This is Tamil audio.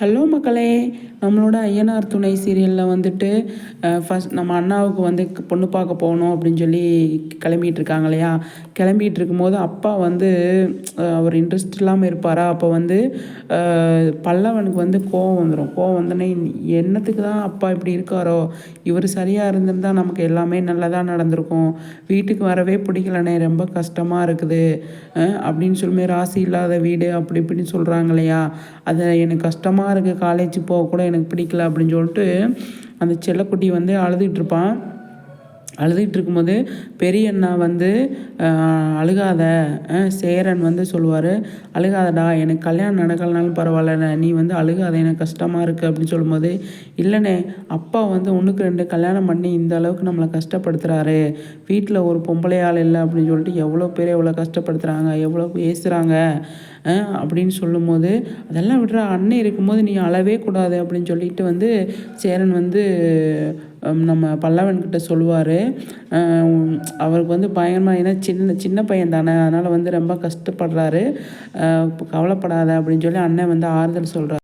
ஹலோ மக்களே நம்மளோட ஐயனார் துணை சீரியலில் வந்துட்டு ஃபஸ்ட் நம்ம அண்ணாவுக்கு வந்து பொண்ணு பார்க்க போகணும் அப்படின்னு சொல்லி கிளம்பிகிட்டு இருக்காங்க இல்லையா? கிளம்பிகிட்டு இருக்கும்போது அப்பா வந்து அவர் இன்ட்ரெஸ்ட் இல்லாமல் இருப்பாரா? அப்போ வந்து பல்லவனுக்கு வந்து கோவம் வந்துடும் கோவம் வந்தோடனே என்னத்துக்கு தான் அப்பா இப்படி இருக்காரோ? இவர் சரியாக இருந்திருந்தால் நமக்கு எல்லாமே நல்லதாக நடந்திருக்கும். வீட்டுக்கு வரவே பிடிக்கலனே ரொம்ப கஷ்டமாக இருக்குது. அப்படின்னு சொல்லுமே ராசி இல்லாத வீடு அப்படி இப்படின்னு சொல்கிறாங்க இல்லையா? அதை எனக்கு கஷ்டமாக இருக்குது காலேஜ் போக கூட எனக்கு பிடிக்கல அப்படின்னு சொல்லிட்டு அந்த செல்லக்குட்டி வந்து அழுதுகிட்டு இருப்பான் அழுதுகிட்டு இருக்கும்போது பெரிய அண்ணா வந்து அழுகாத. சேரன் வந்து சொல்லுவார் அழுகாதடா எனக்கு கல்யாணம் நடக்கலனாலும் பரவாயில்ல. நீ வந்து அழுகாத எனக்கு கஷ்டமாக இருக்குது அப்படின்னு சொல்லும்போது இல்லைண்ணே அப்பா வந்து ஒன்றுக்கு ரெண்டு கல்யாணம் பண்ணி இந்த அளவுக்கு நம்மளை கஷ்டப்படுத்துகிறாரு வீட்டில் ஒரு பொம்பளை ஆள் இல்லை. அப்படின்னு சொல்லிட்டு எவ்வளோ பேர் எவ்வளோ கஷ்டப்படுத்துகிறாங்க எவ்வளோ பேசுகிறாங்க அப்படின்னு சொல்லும்போது அதெல்லாம் விடுற அண்ணன் இருக்கும்போது நீ அழவே கூடாது அப்படின்னு சொல்லிட்டு வந்து சேரன் வந்து நம்ம பல்லவன்கிட்ட சொல்லுவார். அவருக்கு வந்து பயங்கரமாக ஏன்னா சின்ன சின்ன பையன் தானே அதனால் வந்து ரொம்ப கஷ்டப்படுறாரு. கவலைப்படாத அப்படின்னு சொல்லி அண்ணன் வந்து ஆறுதல் சொல்கிறார்